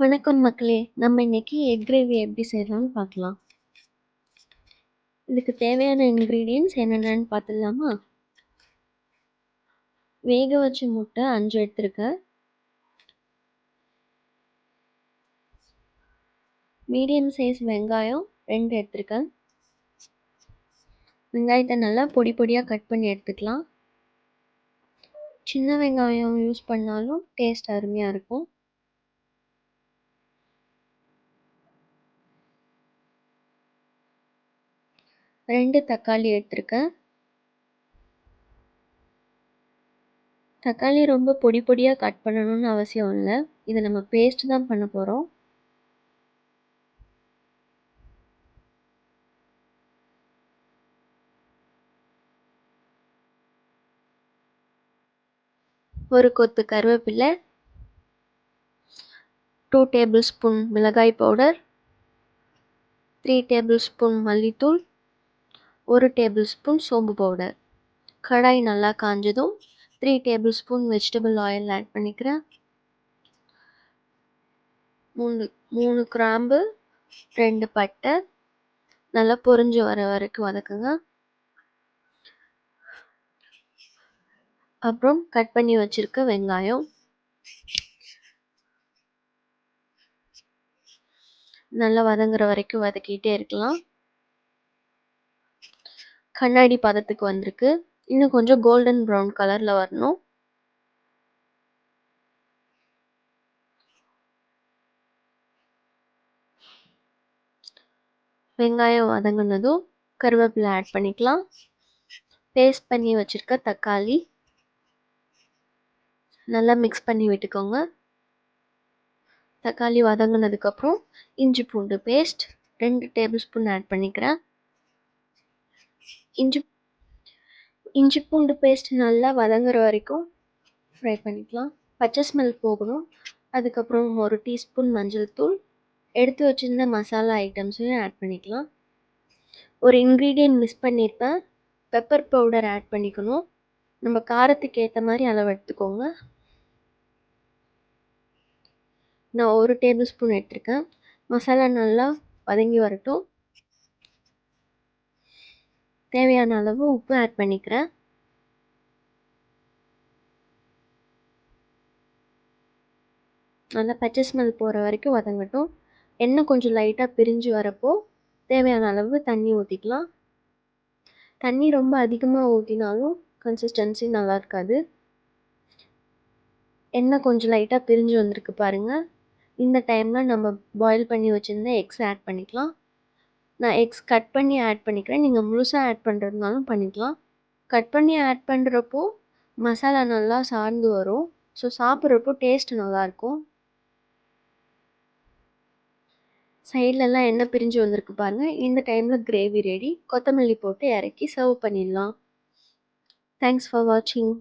வணக்கம் மக்களே! நம்ம இன்னைக்கு எக் கிரேவி எப்படி செய்யலாம்னு பார்க்கலாம். இதுக்கு தேவையான இன்க்ரீடியன்ஸ் என்னென்னன்னு பார்த்துடலாமா? வேக வச்ச முட்டை அஞ்சு எடுத்திருக்கேன். மீடியம் சைஸ் வெங்காயம் ரெண்டு எடுத்திருக்கேன். வெங்காயத்தை நல்லா பொடி பொடியாக கட் பண்ணி எடுத்துக்கலாம். சின்ன வெங்காயம் யூஸ் பண்ணாலும் டேஸ்ட் அருமையாக இருக்கும். ரெண்டு தக்காளி எடுத்திருக்கேன். தக்காளி ரொம்ப பொடி பொடியாக கட் பண்ணணும்னு அவசியம் இல்லை. இதை நம்ம பேஸ்ட் தான் பண்ண போகிறோம். ஒரு கொத்து கருவேப்பிலை டூ டேபிள் ஸ்பூன் மிளகாய் பவுடர் த்ரீ டேபிள் ஸ்பூன் மல்லித்தூள் ஒரு டேபிள் ஸ்பூன் சோம்பு பவுடர் கடாய் நல்லா காஞ்சதும் three tablespoon vegetable oil add பண்ணிக்கிறேன். மூணு மூணு கிராம்பு ரெண்டு பட்டை. நல்லா பொரிஞ்சு வர வரைக்கும் வதக்குங்க. அப்புறம் கட் பண்ணி வச்சுருக்க வெங்காயம். நல்லா வதங்குற வரைக்கும் வதக்கிட்டே இருக்கலாம். கண்ணாடி பதத்துக்கு வந்திருக்கு. இன்னும் கொஞ்சம் கோல்டன் ப்ரௌன் கலர்ல வரணும். வெங்காயம் வதங்கினதும் கருவேப்பிலை ஆட் பண்ணிக்கலாம். பேஸ்ட் பண்ணி வச்சுருக்க தக்காளி. நல்லா மிக்ஸ் பண்ணி விட்டுக்கோங்க. தக்காளி வதங்கினதுக்கப்புறம் இஞ்சி பூண்டு பேஸ்ட் ரெண்டு டேபிள் ஸ்பூன் ஆட் பண்ணிக்கிறேன். இஞ்சி இஞ்சி பூண்டு பேஸ்ட் நல்லா வதங்குற வரைக்கும் ஃப்ரை பண்ணிக்கலாம். பச்சை ஸ்மெல் போகணும். அதுக்கப்புறம் ஒரு டீஸ்பூன் மஞ்சள் தூள். எடுத்து வச்சுருந்த மசாலா ஐட்டம்ஸையும் ஆட் பண்ணிக்கலாம். ஒரு இன்க்ரீடியன்ட் மிஸ் பண்ணியிருப்பேன் பெப்பர் பவுடர் ஆட் பண்ணிக்கணும். நம்ம காரத்துக்கு ஏற்ற மாதிரி அளவு எடுத்துக்கோங்க. நான் ஒரு டேபிள் ஸ்பூன் எடுத்திருக்கேன். மசாலா நல்லா வதங்கி வரட்டும். தேவையான அளவு உப்பு ஆட் பண்ணிக்கிறேன். நல்லா பச்சை ஸ்மெல் போகிற வரைக்கும் வதங்கட்டும். எண்ணெய் கொஞ்சம் லைட்டாக பிரிஞ்சு வரப்போ தேவையான அளவு தண்ணி ஊற்றிக்கலாம் தண்ணி ரொம்ப அதிகமாக ஊற்றினாலும் கன்சிஸ்டன்சி நல்லா இருக்காது. எண்ணெய் கொஞ்சம் லைட்டாக பிரிஞ்சு வந்திருக்கு பாருங்கள் இந்த டைமில் நம்ம பாயில் பண்ணி வச்சுருந்த எக்ஸ் ஆட் பண்ணிக்கலாம். நான் எக்ஸ் கட் பண்ணி ஆட் பண்ணிக்கிறேன். நீங்கள் முழுசாக ஆட் பண்ணுறதுனாலும் பண்ணிக்கலாம். கட் பண்ணி ஆட் பண்ணுறப்போ மசாலா நல்லா சார்ந்து வரும். ஸோ சாப்பிட்றப்போ டேஸ்ட் நல்லாயிருக்கும். சைட்லலாம் எண்ணெய் பிரிஞ்சு வந்திருக்கு பாருங்கள் இந்த டைமில் கிரேவி ரெடி கொத்தமல்லி போட்டு இறக்கி சர்வ் பண்ணிடலாம். தேங்க்ஸ் ஃபார் வாட்சிங்